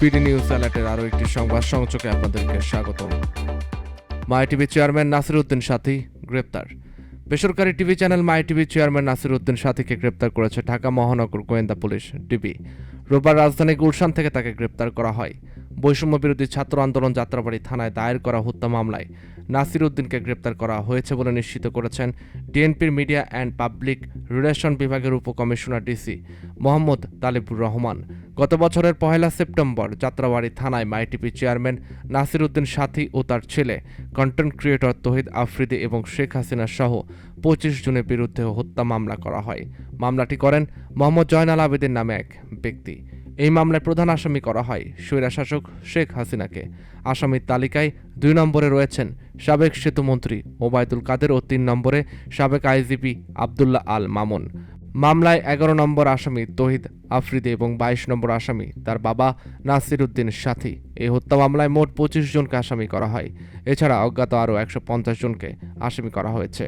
BD news অ্যালার্টের আরও একটি সংবাদ সংযোগে আপনাদেরকে স্বাগত My TV chairman Nasir Uddin Sathi গ্রেপ্তার। বেসরকারি TV channel My TV chairman Nasir Uddin সাথীকে গ্রেপ্তার করেছে ঢাকা মহানগর গোয়েন্দা পুলিশ, ডিবি। রোববার রাজধানী গুলশান থেকে তাকে গ্রেপ্তার করা হয়। বৈষম্য বিরোধী ছাত্র আন্দোলন যাত্রাবাড়ি থানায় দায়ের করা হত্যা মামলায় নাসির উদ্দিনকে গ্রেপ্তার করা হয়েছে বলে নিশ্চিত করেছেন ডিএনপির মিডিয়া অ্যান্ড পাবলিক রিলেশন বিভাগের উপকমিশনার ডিসি মোহাম্মদ তালিবুর রহমান। গত বছরের পহেলা সেপ্টেম্বর যাত্রাবাড়ি থানায় মাইটিপি চেয়ারম্যান নাসির উদ্দিন সাথী ও তার ছেলে, কন্টেন্ট ক্রিয়েটর তহিদ আফ্রিদি এবং শেখ হাসিনা সহ পঁচিশ জনের বিরুদ্ধে হত্যা মামলা করা হয়। মামলাটি করেন মোহাম্মদ জয়নাল আবেদিন নামে এক ব্যক্তি। এই মামলায় প্রধান আসামি করা হয় স্বৈরাশাসক শেখ হাসিনাকে। আসামির তালিকায় দুই নম্বরে রয়েছেন সাবেক সেতুমন্ত্রী ওবায়দুল কাদের ও তিন নম্বরে সাবেক আইজিপি আবদুল্লাহ আল মামুন। মামলায় এগারো নম্বর আসামি তহিদ আফ্রিদি এবং বাইশ নম্বর আসামি তার বাবা নাসির উদ্দিন সাথী। এই হত্যা মামলায় মোট পঁচিশ জনকে আসামি করা হয়। এছাড়া অজ্ঞাত আরও একশো পঞ্চাশ জনকে আসামি করা হয়েছে।